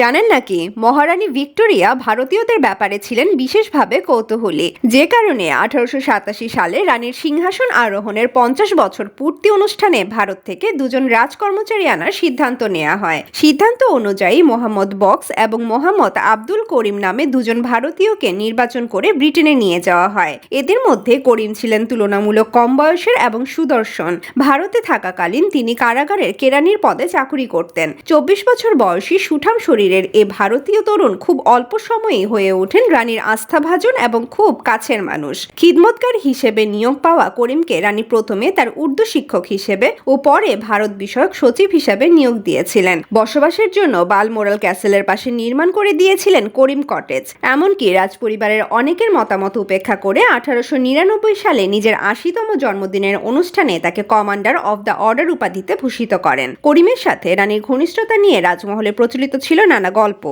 জানেন নাকি, মহারানী ভিক্টোরিয়া ভারতীয়দের ব্যাপারে ছিলেন বিশেষভাবে কৌতূহলী। যে কারণে আঠারোশো সাতাশি সালে রানীর সিংহাসন আরোহণের পঞ্চাশ বছর পূর্তি অনুষ্ঠানে ভারত থেকে দুজন রাজকর্মচারী আনার সিদ্ধান্ত নেওয়া হয়। সিদ্ধান্ত অনুযায়ী মোহাম্মদ বক্স এবং মোহাম্মদ আব্দুল করিম নামে দুজন ভারতীয়কে নির্বাচন করে ব্রিটেনে নিয়ে যাওয়া হয়। এদের মধ্যে করিম ছিলেন তুলনামূলক কম বয়সের এবং সুদর্শন। ভারতে থাকাকালীন তিনি কারাগারের কেরানির পদে চাকুরি করতেন। চব্বিশ বছর বয়সী সুঠাম শরীরের এ ভারতীয় তরুণ খুব অল্প সময়েই হয়ে ওঠেন রানীর আস্থাভাজন এবং খুব কাছের মানুষ। খিদমতকার হিসেবে নিয়োগ পাওয়া করিমকে রানী প্রথমে তার উর্দু শিক্ষক হিসেবে ও পরে ভারত বিষয়ক সচিব হিসেবে নিয়োগ দিয়েছিলেন। বসবাসের জন্য বালমোরাল ক্যাসেলের পাশে নির্মাণ করে দিয়েছিলেন করিম কটেজ। এমনকি রাজপরিবারের অনেকের মতামত উপেক্ষা করে আঠারোশো নিরানব্বই সালে নিজের আশিতম জন্মদিনের অনুষ্ঠানে তাকে কমান্ডার অফ দ্য অর্ডার উপাধিতে ভূষিত করেন। করিমের সাথে রানীর ঘনিষ্ঠতা নিয়ে রাজমহলে প্রচলিত ছিল নানা গল্প।